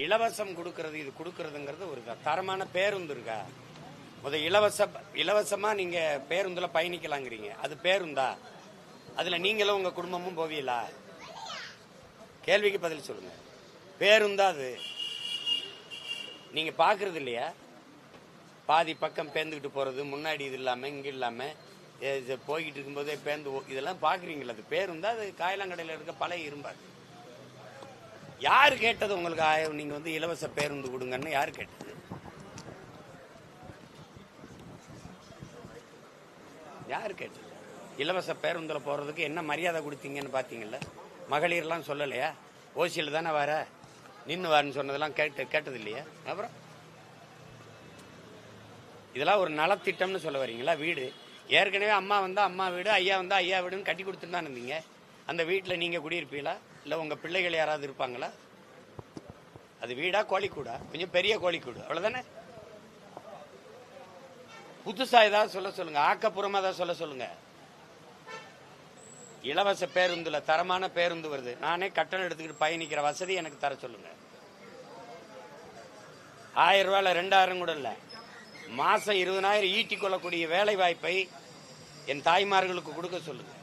இலவசம் கொடுக்கறது இது கொடுக்கறதுங்கிறது ஒரு தரமான பேருந்து இருக்கா முத இலவச இலவசமா நீங்க பேருந்துல பயணிக்கலாங்கிறீங்க. அது பேருந்தா? அதுல நீங்களும் உங்க குடும்பமும் போவீங்களா? கேள்விக்கு பதில் சொல்லுங்க. பேருந்தா அது? நீங்க பாக்குறது இல்லையா? பாதி பக்கம் பேந்துக்கிட்டு போறது முன்னாடி இது இல்லாம இங்க இல்லாம இது போய்கிட்டு இருக்கும்போதே பேந்து இதெல்லாம் பாக்குறீங்களா அது பேருந்தா அது காயலாங்கடையில் இருக்க பழைய இரும்பாது. யார் கேட்டது உங்களுக்கு? ஆயிரம் நீங்க வந்து இலவச பேருந்து கொடுங்கன்னு யார் கேட்டது? யார் கேட்டது? இலவச பேருந்துல போறதுக்கு என்ன மரியாதை கொடுத்தீங்கன்னு பாத்தீங்கல்ல? மகளிர்லாம் சொல்லலையா? ஓசியில் தானே வர? நின்று வரன்னு சொன்னதெல்லாம் கேட்டு கேட்டது இல்லையா அப்புறம்? இதெல்லாம் ஒரு நலத்திட்டம்னு சொல்ல வரீங்களா? வீடு. ஏற்கனவே அம்மா வந்தா அம்மா வீடு ஐயா வந்தா ஐயா வீடுன்னு கட்டி கொடுத்துட்டு தான் இருந்தீங்க? அந்த வீட்டில் நீங்கள் குடியிருப்பீங்களா? இல்லை உங்கள் பிள்ளைகள் யாராவது இருப்பாங்களா? அது வீடா கோழிக்கூடா? கொஞ்சம் பெரிய கோழிக்கூடு. அவ்வளோதானே புதுசாக ஏதாவது சொல்ல சொல்லுங்க. ஆக்கப்புறமாக ஏதாவது சொல்ல சொல்லுங்க. இலவச பேருந்தில் தரமான பேருந்து வருது. நானே கட்டணம் எடுத்துக்கிட்டு பயணிக்கிற வசதி எனக்கு தர சொல்லுங்க. ஆயிரம் ரூபாயில ரெண்டாயிரம் கூட இல்லை. மாதம் இருபதனாயிரம் ஈட்டி கொள்ளக்கூடிய வேலை வாய்ப்பை என் தாய்மார்களுக்கு கொடுக்க சொல்லுங்கள்